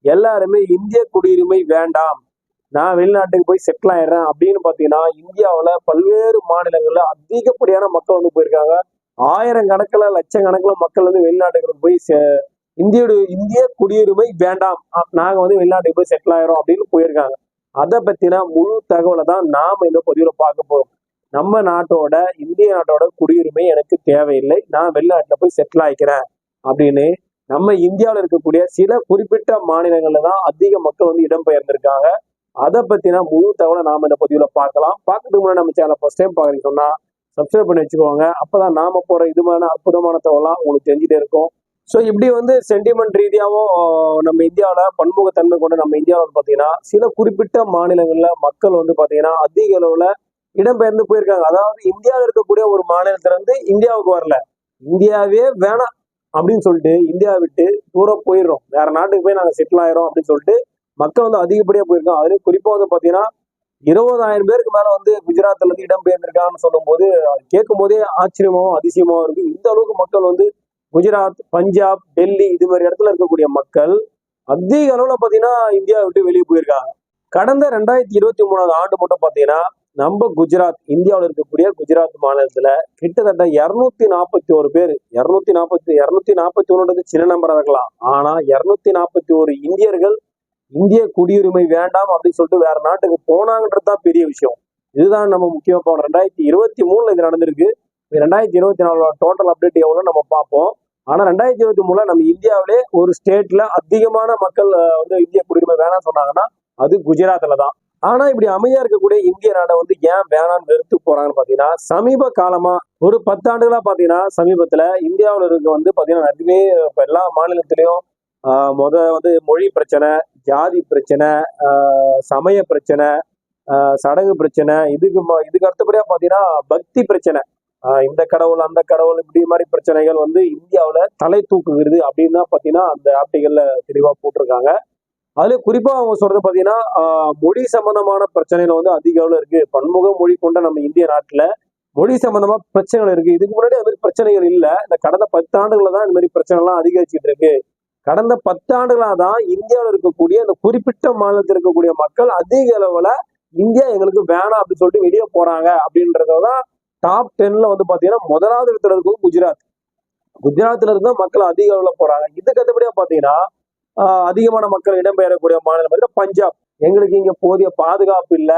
எல்லாருமே இந்திய குடியுரிமை வேண்டாம். நான் வெளிநாட்டுக்கு போய் செட்டில் ஆயிடுறேன் அப்படின்னு பார்த்தீங்கன்னா இந்தியாவில் பல்வேறு மாநிலங்கள்ல அதிகப்படியான மக்கள் வந்து போயிருக்காங்க. ஆயிரம் கணக்கில் லட்சக்கணக்கில் மக்கள் வந்து வெளிநாட்டுக்கு போய் செ- இந்தியோட இந்திய குடியுரிமை வேண்டாம். நாங்கள் வந்து வெளிநாட்டுக்கு போய் செட்டில் ஆயிரும் அப்படின்னு போயிருக்காங்க. அதை பத்தின முழு தகவலை தான் நாம இந்த பதிவில் பார்க்க போறோம். நம்ம நாட்டோட இந்திய நாட்டோட குடியுரிமை எனக்கு தேவையில்லை. நான் வெளிநாட்டில் போய் செட்டில் ஆயிக்கிறேன் அப்படின்னு நம்ம இந்தியாவில் இருக்கக்கூடிய சில குறிப்பிட்ட மாநிலங்கள்ல தான் அதிக மக்கள் வந்து இடம்பெயர்ந்திருக்காங்க. அதை பத்தின முழு தகவலை நாம இந்த பதிவுல பார்க்கலாம். பார்க்கறதுக்கு முன்னாடி நம்ம சேனல் ஃபர்ஸ்ட் டைம் பாக்குறீங்க சொன்னா சப்ஸ்கிரைப் பண்ணி வச்சுக்கோங்க. அப்பதான் நாம போற இதுமான அற்புதமான தகவலாம் உங்களுக்கு தெரிஞ்சுட்டே இருக்கும். ஸோ இப்படி வந்து சென்டிமெண்ட் ரீதியாகவும் நம்ம இந்தியாவில் பன்முகத்தன்மை கொண்ட நம்ம இந்தியாவில் பார்த்தீங்கன்னா சில குறிப்பிட்ட மாநிலங்களில் மக்கள் வந்து பார்த்தீங்கன்னா அதிக அளவில் இடம்பெயர்ந்து போயிருக்காங்க. அதாவது இந்தியாவில் இருக்கக்கூடிய ஒரு மாநிலத்திலிருந்து இந்தியாவுக்கு வரல. இந்தியாவே வேணாம். அப்படின்னு சொல்லிட்டு இந்தியா விட்டு தூரம் போயிடுறோம். வேற நாட்டுக்கு போய் நாங்கள் செட்டில் ஆயிரும் அப்படின்னு சொல்லிட்டு மக்கள் வந்து அதிகப்படியாக போயிருக்கோம் அதுலேயும் குறிப்பாக வந்து பாத்தீங்கன்னா இருபதாயிரம் பேருக்கு மேல வந்து குஜராத்ல இருந்து இடம்பெயர்ந்திருக்காங்கன்னு சொல்லும்போது அது கேட்கும் போதே ஆச்சரியமாவும் அதிசயமாவும் இருக்கு. இந்த அளவுக்கு மக்கள் வந்து குஜராத் பஞ்சாப் டெல்லி இது மாதிரி இடத்துல இருக்கக்கூடிய மக்கள் அதிக அளவுல பாத்தீங்கன்னா இந்தியா விட்டு வெளியே போயிருக்காங்க. கடந்த ரெண்டாயிரத்தி இருபத்தி மூணாவது ஆண்டு மட்டும் பாத்தீங்கன்னா நம்ம குஜராத் இந்தியாவில் இருக்கக்கூடிய குஜராத் மாநிலத்துல கிட்டத்தட்ட இருநூத்தி நாற்பத்தி ஒரு பேர் இருநூத்தி நாற்பத்தி இருநூத்தி நாற்பத்தி ஒன்றுன்றது சின்ன நம்பர் இருக்கலாம். ஆனா இருநூத்தி நாற்பத்தி ஒரு இந்தியர்கள் இந்திய குடியுரிமை வேண்டாம் அப்படின்னு சொல்லிட்டு வேற நாட்டுக்கு போனாங்கன்றது தான் பெரிய விஷயம். இதுதான் நம்ம முக்கியமா போனோம் ரெண்டாயிரத்தி இருபத்தி மூணுல இது நடந்திருக்கு. ரெண்டாயிரத்தி இருபத்தி நாலு டோட்டல் அப்டேட் எவ்வளோ நம்ம பார்ப்போம். ஆனா ரெண்டாயிரத்தி இருபத்தி மூணுல நம்ம இந்தியாவிலே ஒரு ஸ்டேட்ல அதிகமான மக்கள் வந்து இந்திய குடியுரிமை வேணாம்னு சொன்னாங்கன்னா அது குஜராத்ல தான் ஆனா இப்படி அமைதியா இருக்கக்கூடிய இந்திய நாடை வந்து ஏன் வேணான்னு வெறுத்து போறாங்கன்னு பாத்தீங்கன்னா சமீப காலமா ஒரு பத்தாண்டுகளா பாத்தீங்கன்னா சமீபத்துல இந்தியாவில் இருக்க வந்து பாத்தீங்கன்னா நடுவே எல்லா மாநிலத்திலையும் முத வந்து மொழி பிரச்சனை ஜாதி பிரச்சனை சமய பிரச்சனை சடங்கு பிரச்சனை இதுக்கு இதுக்கு அடுத்தபடியா பாத்தீங்கன்னா பக்தி பிரச்சனை. இந்த கடவுள் அந்த கடவுள் இப்படி மாதிரி பிரச்சனைகள் வந்து இந்தியாவில் தலை தூக்குகிறது அப்படின்னு தான் பாத்தீங்கன்னா அந்த ஆர்டிகல்ல தெளிவா போட்டிருக்காங்க. அதுல குறிப்பா அவங்க சொல்றது பாத்தீங்கன்னா மொழி சம்பந்தமான பிரச்சனைகள் வந்து அதிக அளவுல இருக்கு. பன்முக மொழி கொண்ட நம்ம இந்திய நாட்டுல மொழி சம்பந்தமா பிரச்சனைகள் இருக்கு. இதுக்கு முன்னாடி அது மாதிரி பிரச்சனைகள் இல்ல. இந்த கடந்த பத்தாண்டுகளில் தான் இந்த மாதிரி பிரச்சனை எல்லாம் அதிகரிச்சுட்டு இருக்கு. கடந்த பத்தாண்டுகளா தான் இந்தியாவில் இருக்கக்கூடிய இந்த குறிப்பிட்ட மாநிலத்தில் இருக்கக்கூடிய மக்கள் அதிக அளவுல இந்தியா எங்களுக்கு வேணாம் அப்படின்னு சொல்லிட்டு வெளியே போறாங்க அப்படின்றதான் டாப் டென்ல வந்து பாத்தீங்கன்னா முதலாவது இடத்துல இருக்கும் குஜராத். குஜராத்ல இருந்தா மக்கள் அதிக அளவுல போறாங்க. இதுக்கு அடுத்தபடியா பாத்தீங்கன்னா அதிகமான மக்கள் இடம்பெயரக்கூடிய மாநிலம் பார்த்தீங்கன்னா பஞ்சாப். எங்களுக்கு இங்க போதிய பாதுகாப்பு இல்ல.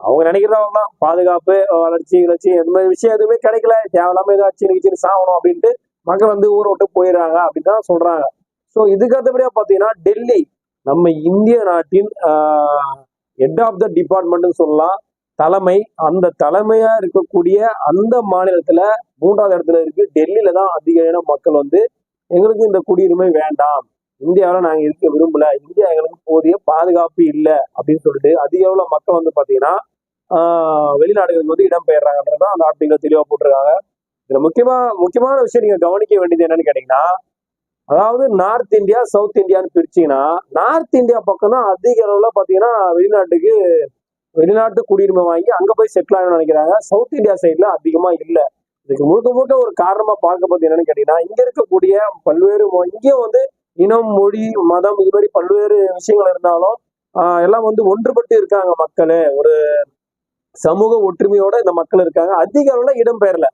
அவங்க நினைக்கிறவங்க தான் பாதுகாப்பு வளர்ச்சி வளர்ச்சி எந்த மாதிரி விஷயம் எதுவுமே கிடைக்கல. தேவையில்லாம ஏதாச்சும் சின்ன சாகணும் அப்படின்ட்டு மக்கள் வந்து ஊரை விட்டு போயிடுறாங்க அப்படின்னு தான் சொல்றாங்க. ஸோ இதுக்கு அடுத்தபடியா பார்த்தீங்கன்னா டெல்லி. நம்ம இந்திய நாட்டின் ஹெட் ஆஃப் த டிபார்ட்மெண்ட்னு சொல்லலாம். தலைமை அந்த தலைமையா இருக்கக்கூடிய அந்த மாநிலத்துல மூன்றாவது இடத்துல இருக்கு. டெல்லியில தான் அதிக மக்கள் வந்து எங்களுக்கு இந்த குடியுரிமை வேண்டாம். இந்தியாவில் நாங்கள் இருக்க விரும்பல. இந்தியா எங்களுக்கு போதிய பாதுகாப்பு இல்லை அப்படின்னு சொல்லிட்டு அதிக அளவில் மக்கள் வந்து பார்த்தீங்கன்னா வெளிநாடுகளுக்கு வந்து இடம்பெயர்றாங்கன்றதான் அந்த ஆர்டிகள் தெளிவாக போட்டிருக்காங்க. இதில் முக்கியமாக முக்கியமான விஷயம் நீங்கள் கவனிக்க வேண்டியது என்னன்னு கேட்டீங்கன்னா அதாவது நார்த் இந்தியா சவுத் இந்தியான்னு பிரிச்சீங்கன்னா நார்த் இந்தியா பக்கம் தான் அதிக அளவில் பார்த்தீங்கன்னா வெளிநாட்டுக்கு வெளிநாட்டு குடியுரிமை வாங்கி அங்கே போய் செட்டில் ஆகணும்னு நினைக்கிறாங்க. சவுத் இந்தியா சைடில் அதிகமாக இல்லை. இதுக்கு முழுக்க முழுக்க ஒரு காரணமாக பார்க்க போது என்னன்னு இங்கே இருக்கக்கூடிய பல்வேறு இங்கேயும் வந்து இனம் மொழி மதம் இது மாதிரி பல்வேறு விஷயங்கள் இருந்தாலும் எல்லாம் வந்து ஒன்றுபட்டு இருக்காங்க மக்களே. ஒரு சமூக ஒற்றுமையோட இந்த மக்கள் இருக்காங்க. அதிக அளவில் இடம்பெயரல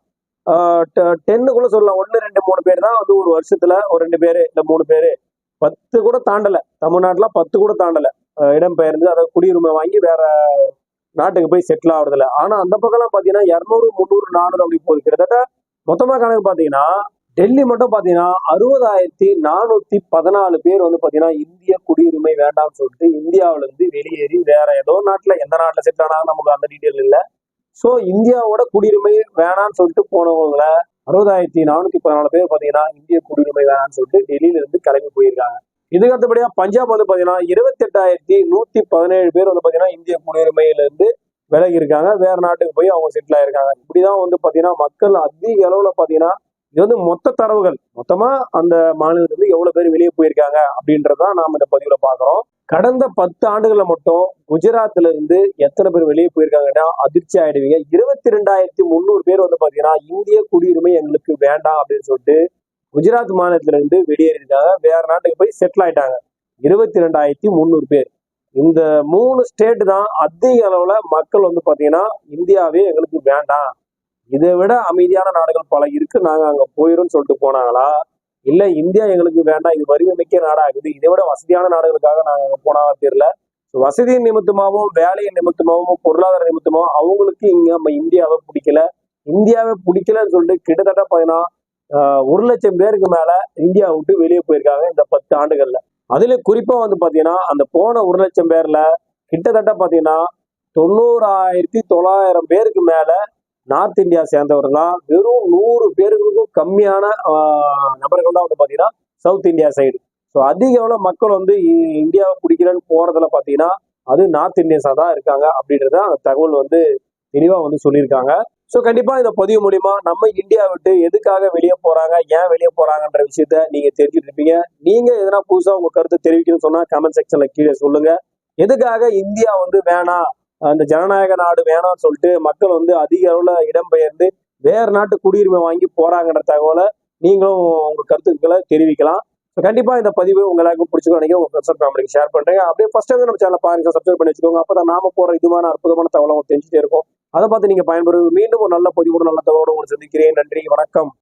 டென்னுக்குள்ள சொல்லலாம். ஒன்று ரெண்டு மூணு பேர் தான் வந்து ஒரு வருஷத்துல ஒரு ரெண்டு பேர் இந்த மூணு பேர். பத்து கூட தாண்டலை. தமிழ்நாட்டில் பத்து கூட தாண்டலை. இடம்பெயர்ந்து அதை குடியுரிமை வாங்கி வேற நாட்டுக்கு போய் செட்டில் ஆகுறதில்ல. ஆனால் அந்த பக்கம்லாம் பார்த்தீங்கன்னா இரநூறு முந்நூறு நானூறு அப்படி போகுது. கிட்டத்தட்ட மொத்தமாக கணக்கு பார்த்தீங்கன்னா டெல்லி மட்டும் பார்த்தீங்கன்னா அறுபதாயிரத்தி நானூத்தி பதினாலு பேர் வந்து பார்த்தீங்கன்னா இந்திய குடியுரிமை வேண்டாம்னு சொல்லிட்டு இந்தியாவில இருந்து வெளியேறி வேற ஏதோ நாட்டில் எந்த நாட்டில் செட்டில் ஆனாலும் நமக்கு அந்த டீட்டெயில் இல்லை. ஸோ இந்தியாவோட குடியுரிமை வேணாம்னு சொல்லிட்டு போனவங்கள அறுபதாயிரத்தி நானூத்தி பதினாலு பேர் பார்த்தீங்கன்னா இந்திய குடியுரிமை வேணாம்னு சொல்லிட்டு டெல்லியில இருந்து கிளம்பி போயிருக்காங்க. இதுக்கு அடுத்தபடியா பஞ்சாப் வந்து பார்த்தீங்கன்னா இருபத்தி எட்டாயிரத்தி நூத்தி பதினேழு பேர் வந்து பார்த்தீங்கன்னா இந்திய குடியுரிமையில இருந்து விலகி இருக்காங்க. வேற நாட்டுக்கு போய் அவங்க செட்டில் ஆயிருக்காங்க. இப்படிதான் வந்து பார்த்தீங்கன்னா மக்கள் அதிக அளவுல பார்த்தீங்கன்னா இது வந்து மொத்த தரவுகள். மொத்தமா அந்த மாநிலத்துல இருந்து எவ்வளவு பேர் வெளியே போயிருக்காங்க அப்படின்றதான் நாம இந்த பதிவுல பாக்குறோம் கடந்த பத்து ஆண்டுகள்ல மட்டும் குஜராத்ல இருந்து எத்தனை பேர் வெளியே போயிருக்காங்கன்னா அதிர்ச்சி ஆயிடுவீங்க. இருபத்தி ரெண்டாயிரத்தி முந்நூறு பேர் வந்து பாத்தீங்கன்னா இந்திய குடியுரிமை எங்களுக்கு வேண்டாம் அப்படின்னு சொல்லிட்டு குஜராத் மாநிலத்துல இருந்து வெளியேறியிருக்காங்க. வேற நாட்டுக்கு போய் செட்டில் ஆயிட்டாங்க. இருபத்தி ரெண்டாயிரத்தி முந்நூறு பேர். இந்த மூணு ஸ்டேட் தான் அதிக அளவுல மக்கள் வந்து பாத்தீங்கன்னா இந்தியாவே எங்களுக்கு வேண்டாம். இதை விட அமைதியான நாடுகள் பல இருக்கு. நாங்க அங்க போயிரும் சொல்லிட்டு போனாங்களா? இல்ல இந்தியா எங்களுக்கு வேண்டாம். இது வரிவமைக்க நாடாகுது இதை விட வசதியான நாடுகளுக்காக நாங்க அங்க போனாலும் தெரியல. வசதியின் நிமித்தமாகவும் வேலையின் நிமித்தமாகவும் பொருளாதார நிமித்தமாகவும் அவங்களுக்கு இங்க நம்ம இந்தியாவை பிடிக்கல. இந்தியாவை பிடிக்கலன்னு சொல்லிட்டு கிட்டத்தட்ட பார்த்தீங்கன்னா ஒரு லட்சம் பேருக்கு மேல இந்தியா விட்டு வெளியே போயிருக்காங்க இந்த பத்து ஆண்டுகள்ல. அதுல குறிப்பா வந்து பாத்தீங்கன்னா அந்த போன ஒரு லட்சம் பேர்ல கிட்டத்தட்ட பாத்தீங்கன்னா தொண்ணூறாயிரத்தி தொள்ளாயிரம் பேருக்கு மேல நார்த் இந்தியா சேர்ந்தவர் தான் வெறும் நூறு பேர்களுக்கும் கம்மியான நபர்கள் தான் வந்து பார்த்தீங்கன்னா சவுத் இந்தியா சைடு. ஸோ அதிக அளவு மக்கள் வந்து இ- இந்தியாவை பிடிக்கலன்னு போகிறதுல பார்த்தீங்கன்னா அது நார்த் இந்தியன்ஸாக தான் இருக்காங்க அப்படின்றத அந்த தகவல் வந்து தெளிவாக வந்து சொல்லியிருக்காங்க. ஸோ கண்டிப்பாக இந்த பதிவு மூலிமா நம்ம இந்தியா விட்டு எதுக்காக வெளியே போகிறாங்க ஏன் வெளியே போகிறாங்கன்ற விஷயத்த நீங்கள் தெரிஞ்சுட்டு இருப்பீங்க. நீங்கள் எதனா புதுசாக உங்கள் கருத்தை தெரிவிக்கணும்னு சொன்னால் கமெண்ட் செக்ஷனில் கீழே சொல்லுங்கள் எதுக்காக இந்தியா வந்து வேணாம் அந்த ஜனநாயக நாடு வேணாம்னு சொல்லிட்டு மக்கள் வந்து அதிக அளவுல இடம்பெயர்ந்து வேறு நாட்டு குடியுரிமை வாங்கி போறாங்கன்ற தகவலை நீங்களும் உங்க கருத்துக்களை தெரிவிக்கலாம். கண்டிப்பா இந்த பதிவு உங்களுக்கு பிடிச்சிக்கோ நினைக்கிறேன். உங்க ஃப்ரெண்ட்ஸ் ஃபேமிலிக்கு ஷேர் பண்றேன் அப்படியே ஃபர்ஸ்ட் டைம் நம்ம சேனல் பாருங்க. சப்ஸ்கிரைப் பண்ணி வச்சுக்கோங்க. அப்பதான் நாம போற இதுமான அற்புதமான தகவலை உங்களுக்கு தெரிஞ்சுட்டே இருக்கும். அதை பார்த்து நீங்க பயன்பெறும் மீண்டும் ஒரு நல்ல பதிவோடு நல்ல தகவலோடு உங்களுக்கு சந்திக்கிறேன். நன்றி. வணக்கம்.